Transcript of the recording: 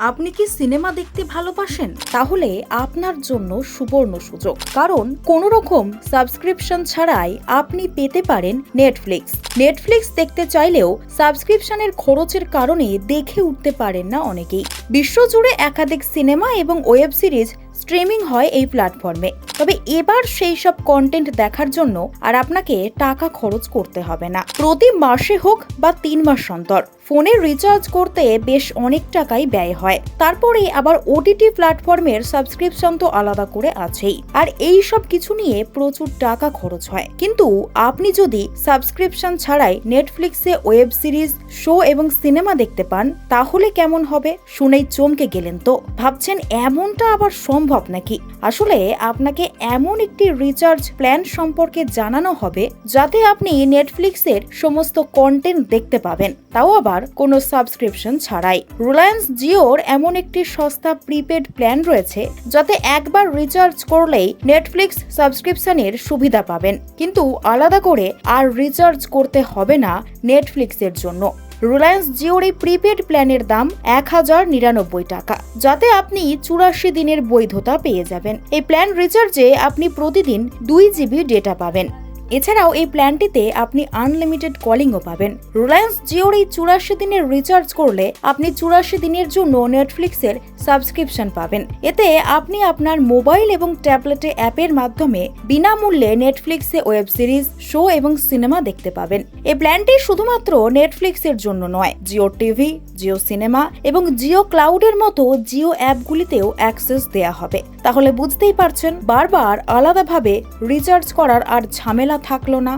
আপনি কি সিনেমা দেখতে ভালোবাসেন? তাহলে আপনার জন্য সুবর্ণ সুযোগ। কারণ কোন রকম সাবস্ক্রিপশন ছাড়াই আপনি পেতে পারেন নেটফ্লিক্স নেটফ্লিক্স দেখতে চাইলেও সাবস্ক্রিপশনের খরচের কারণে দেখে উঠতে পারেন না অনেকেই। বিশ্বজুড়ে একাধিক সিনেমা এবং ওয়েব সিরিজ স্ট্রিমিং হয় এই প্ল্যাটফর্মে। তবে এবার সেই সব কন্টেন্ট দেখার জন্য আর আপনাকে টাকা খরচ করতে হবে না। প্রতি মাসে হোক বা তিন মাস অন্তর। ফোনে রিচার্জ করতে বেশ অনেক টাকাই ব্যয় হয়। তারপরে আবার ওটিটি প্ল্যাটফর্মের সাবস্ক্রিপশন তো আলাদা করে আছেই। আর এই সব কিছু নিয়ে প্রচুর টাকা খরচ হয়। কিন্তু আপনি যদি সাবস্ক্রিপশন ছাড়াই নেটফ্লিক্সে ওয়েব সিরিজ শো এবং সিনেমা দেখতে পান, তাহলে কেমন হবে? শুনেই চমকে গেলেন তো। ভাবছেন এমনটা আবার সম্ভব? নাকি? আসলে আপনাকে এমন একটি রিচার্জ প্ল্যান সম্পর্কে জানানো হবে যাতে আপনি নেটফ্লিক্সের সমস্ত কন্টেন্ট দেখতে পাবেন। তাও আবার কোনো সাবস্ক্রিপশন ছাড়াই। রিলায়েন্স জিওর এমন একটি সস্তা প্রিপেড প্ল্যান রয়েছে যাতে একবার রিচার্জ করলেই নেটফ্লিক্স সাবস্ক্রিপশনের সুবিধা পাবেন। কিন্তু আলাদা করে আর রিচার্জ করতে হবে না নেটফ্লিক্সের জন্য। রিলায়েন্স জিওর এই প্রিপেড প্ল্যানের দাম এক হাজার নিরানব্বই টাকা, যাতে আপনি চুরাশি দিনের বৈধতা পেয়ে যাবেন। এই প্ল্যান রিচার্জে আপনি প্রতিদিন দুই জিবি ডেটা পাবেন। এছাড়াও এই প্ল্যানটিতে আপনি আনলিমিটেড কলিংও পাবেন। রিলায়েন্স জিওর এই চুরাশি দিনের রিচার্জ করলে আপনি চুরাশি দিনের জন্য নেটফ্লিক্সের সাবস্ক্রিপশন পাবেন। এতে আপনি আপনার মোবাইল এবং ট্যাবলেটে অ্যাপের মাধ্যমে বিনামূল্যে নেটফ্লিক্সে ওয়েব সিরিজ শো এবং সিনেমা দেখতে পাবেন। এই প্ল্যানটি শুধুমাত্র নেটফ্লিক্সের জন্য নয় জিও টিভি জিও সিনেমা এবং জিও ক্লাউডের মতো জিও অ্যাপগুলিতেও অ্যাক্সেস দেয়া হবে। তাহলে বুঝতেই পারছেন বারবার আলাদাভাবে রিচার্জ করার আর ঝামেলা থাকল না।